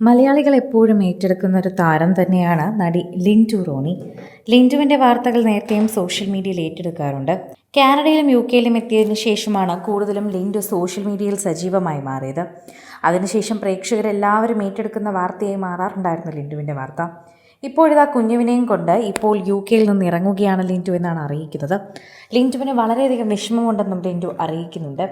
മലയാളികൾ എപ്പോഴും ഏറ്റെടുക്കുന്ന ഒരു താരം തന്നെയാണ് നടി ലിന്റു റോണി. ലിന്റുവിന്റെ വാർത്തകൾ നേരത്തെയും സോഷ്യൽ മീഡിയയിൽ ഏറ്റെടുക്കാറുണ്ട്. കാനഡയിലും യു കെയിലും എത്തിയതിന് ശേഷമാണ് കൂടുതലും ലിന്റു സോഷ്യൽ മീഡിയയിൽ സജീവമായി മാറിയത്. അതിനുശേഷം പ്രേക്ഷകരെല്ലാവരും ഏറ്റെടുക്കുന്ന വാർത്തയായി മാറാറുണ്ടായിരുന്നു ലിന്റുവിന്റെ വാർത്ത. ഇപ്പോഴിതാ കുഞ്ഞുവിനെയും കൊണ്ട് ഇപ്പോൾ യു കെയിൽ നിന്ന് ഇറങ്ങുകയാണ് ലിന്റു എന്നാണ് അറിയിക്കുന്നത്. ലിന്റുവിന് വളരെയധികം വിഷമമുണ്ടെന്നും ലിന്റു അറിയിക്കുന്നുണ്ട്.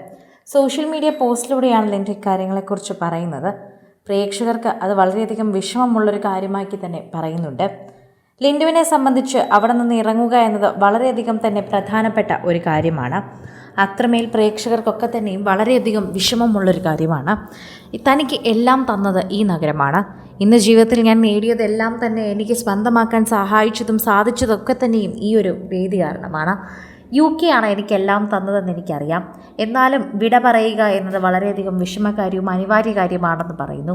സോഷ്യൽ മീഡിയ പോസ്റ്റിലൂടെയാണ് ലിന്റു ഇക്കാര്യങ്ങളെക്കുറിച്ച് പറയുന്നത്. പ്രേക്ഷകർക്ക് അത് വളരെയധികം വിഷമമുള്ളൊരു കാര്യമാക്കി തന്നെ പറയുന്നുണ്ട്. ലിൻഡുവിനെ സംബന്ധിച്ച് അവിടെ നിന്ന് ഇറങ്ങുക എന്നത് വളരെയധികം തന്നെ പ്രധാനപ്പെട്ട ഒരു കാര്യമാണ്. അത്രമേൽ പ്രേക്ഷകർക്കൊക്കെ തന്നെയും വളരെയധികം വിഷമമുള്ളൊരു കാര്യമാണ്. തനിക്ക് എല്ലാം തന്നത് ഈ നഗരമാണ്. ഇന്ന് ജീവിതത്തിൽ ഞാൻ നേടിയതെല്ലാം തന്നെ എനിക്ക് സ്വന്തമാക്കാൻ സഹായിച്ചതും സാധിച്ചതൊക്കെ തന്നെയും ഈ ഒരു വേദി കാരണമാണ്. യു കെ ആണ് എനിക്കെല്ലാം തന്നതെന്ന് എനിക്കറിയാം. എന്നാലും വിട പറയുക എന്നത് വളരെയധികം വിഷമകാര്യവും അനിവാര്യ കാര്യമാണെന്ന് പറയുന്നു.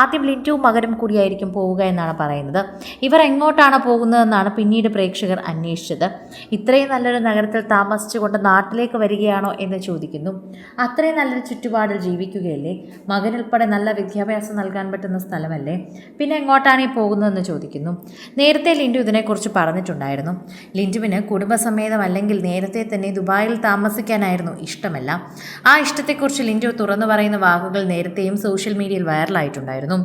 ആദ്യം ലിന്റുവും മകനും കൂടിയായിരിക്കും പോവുക എന്നാണ് പറയുന്നത്. ഇവർ എങ്ങോട്ടാണ് പോകുന്നതെന്നാണ് പിന്നീട് പ്രേക്ഷകർ അന്വേഷിച്ചത്. ഇത്രയും നല്ലൊരു നഗരത്തിൽ താമസിച്ചുകൊണ്ട് നാട്ടിലേക്ക് വരികയാണോ എന്ന് ചോദിക്കുന്നു. അത്രയും നല്ലൊരു ചുറ്റുപാടിൽ ജീവിക്കുകയല്ലേ? മകനുൾപ്പെടെ നല്ല വിദ്യാഭ്യാസം നൽകാൻ പറ്റുന്ന സ്ഥലമല്ലേ? പിന്നെ എങ്ങോട്ടാണ് ഈ പോകുന്നതെന്ന് ചോദിക്കുന്നു. നേരത്തെ ലിൻഡു ഇതിനെക്കുറിച്ച് പറഞ്ഞിട്ടുണ്ടായിരുന്നു. ലിൻഡുവിന് കുടുംബസമേതം അല്ലെങ്കിൽ നേരത്തെ തന്നെ ദുബായിൽ താമസിക്കാനായിരുന്നു ഇഷ്ടമല്ല. ആ ഇഷ്ടത്തെക്കുറിച്ച് ലിൻഡോ തുറന്നു പറയുന്ന വാക്കുകൾ നേരത്തെയും സോഷ്യൽ മീഡിയയിൽ വൈറലായിട്ടുണ്ടായിരുന്നു.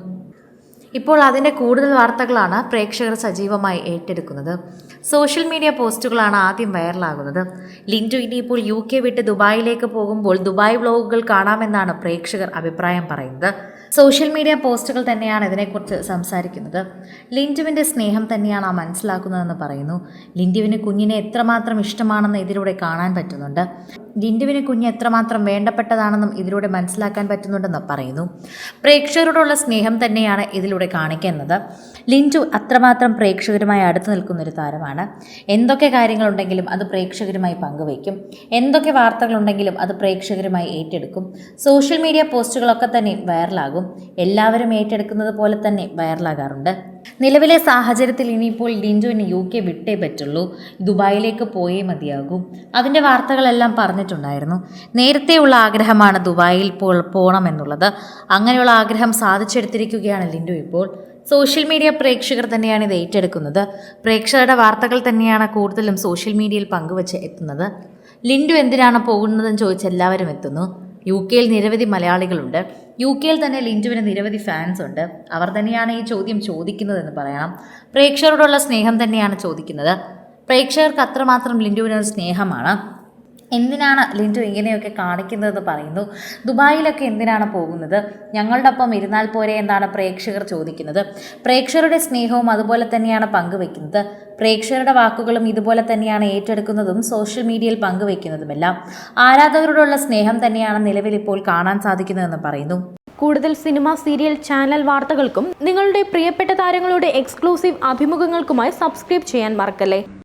ഇപ്പോൾ അതിന്റെ കൂടുതൽ വാർത്തകളാണ് പ്രേക്ഷകർ സജീവമായി ഏറ്റെടുക്കുന്നത്. സോഷ്യൽ മീഡിയ പോസ്റ്റുകളാണ് ആദ്യം വൈറലാകുന്നത്. ലിൻഡു ഇനിയിപ്പോൾ യു കെ വിട്ട് ദുബായിലേക്ക് പോകുമ്പോൾ ദുബായ് വ്ലോഗുകൾ കാണാമെന്നാണ് പ്രേക്ഷകർ അഭിപ്രായം പറയുന്നത്. സോഷ്യൽ മീഡിയ പോസ്റ്റുകൾ തന്നെയാണ് ഇതിനെക്കുറിച്ച് സംസാരിക്കുന്നത്. ലിൻഡുവിന്റെ സ്നേഹം തന്നെയാണ് ആ മനസ്സിലാക്കുന്നതെന്ന് പറയുന്നു. ലിൻഡുവിന് കുഞ്ഞിനെ എത്രമാത്രം ഇഷ്ടമാണെന്ന് ഇതിലൂടെ കാണാൻ പറ്റുന്നുണ്ട്. ലിൻഡുവിന് കുഞ്ഞ് എത്രമാത്രം വേണ്ടപ്പെട്ടതാണെന്നും ഇതിലൂടെ മനസ്സിലാക്കാൻ പറ്റുന്നുണ്ടെന്ന് പറയുന്നു. പ്രേക്ഷകരോടുള്ള സ്നേഹം തന്നെയാണ് ഇതിലൂടെ കാണിക്കുന്നത്. ലിൻഡു അത്രമാത്രം പ്രേക്ഷകരുമായി അടുത്ത് നിൽക്കുന്നൊരു താരമാണ്. എന്തൊക്കെ കാര്യങ്ങളുണ്ടെങ്കിലും അത് പ്രേക്ഷകരുമായി പങ്കുവയ്ക്കും. എന്തൊക്കെ വാർത്തകളുണ്ടെങ്കിലും അത് പ്രേക്ഷകരുമായി ഏറ്റെടുക്കും. സോഷ്യൽ മീഡിയ പോസ്റ്റുകളൊക്കെ തന്നെ വൈറലാകും. എല്ലാവരും ഏറ്റെടുക്കുന്നത് പോലെ തന്നെ വൈറലാകാറുണ്ട്. നിലവിലെ സാഹചര്യത്തിൽ ഇനിയിപ്പോൾ ലിൻഡുവിന് യു കെ വിട്ടേ പറ്റുള്ളൂ. ദുബായിലേക്ക് പോയേ മതിയാകും. അതിന്റെ വാർത്തകളെല്ലാം പറഞ്ഞിട്ടുണ്ടായിരുന്നു. നേരത്തെയുള്ള ആഗ്രഹമാണ് ദുബായിൽ പോ പോകണമെന്നുള്ളത് അങ്ങനെയുള്ള ആഗ്രഹം സാധിച്ചെടുത്തിരിക്കുകയാണ് ലിൻഡു ഇപ്പോൾ. സോഷ്യൽ മീഡിയ പ്രേക്ഷകർ തന്നെയാണ് ഇത് ഏറ്റെടുക്കുന്നത്. പ്രേക്ഷകരുടെ വാർത്തകൾ തന്നെയാണ് കൂടുതലും സോഷ്യൽ മീഡിയയിൽ പങ്കുവച്ച് എത്തുന്നത്. ലിൻഡു എന്തിനാണ് പോകുന്നതെന്ന് ചോദിച്ച് എല്ലാവരും എത്തുന്നു. യു കെയിൽ നിരവധി മലയാളികളുണ്ട്. യു കെയിൽ തന്നെ ലിൻഡുവിന് നിരവധി ഫാൻസ് ഉണ്ട്. അവർ തന്നെയാണ് ഈ ചോദ്യം ചോദിക്കുന്നതെന്ന് പറയണം. പ്രേക്ഷകരോടുള്ള സ്നേഹം തന്നെയാണ് ചോദിക്കുന്നത്. പ്രേക്ഷകർക്ക് അത്രമാത്രം ലിൻഡുവിനൊരു സ്നേഹമാണ്. എന്തിനാണ് ലിൻഡു ഇങ്ങനെയൊക്കെ കാണിക്കുന്നതെന്ന് പറയുന്നു? ദുബായിലൊക്കെ എന്തിനാണ് പോകുന്നത്? ഞങ്ങളുടെ ഒപ്പം ഇരുന്നാൽ പോരെ എന്നാണ് പ്രേക്ഷകർ ചോദിക്കുന്നത്. പ്രേക്ഷകരുടെ സ്നേഹവും അതുപോലെ തന്നെയാണ് പങ്കുവെക്കുന്നത്. പ്രേക്ഷകരുടെ വാക്കുകളും ഇതുപോലെ തന്നെയാണ് ഏറ്റെടുക്കുന്നതും സോഷ്യൽ മീഡിയയിൽ പങ്കുവെക്കുന്നതുമെല്ലാം. ആരാധകരോടുള്ള സ്നേഹം തന്നെയാണ് നിലവിൽ ഇപ്പോൾ കാണാൻ സാധിക്കുന്നതെന്ന് പറയുന്നു. കൂടുതൽ സിനിമ സീരിയൽ ചാനൽ വാർത്തകൾക്കും നിങ്ങളുടെ പ്രിയപ്പെട്ട താരങ്ങളുടെ എക്സ്ക്ലൂസീവ് അഭിമുഖങ്ങൾക്കുമായി സബ്സ്ക്രൈബ് ചെയ്യാൻ മറക്കല്ലേ?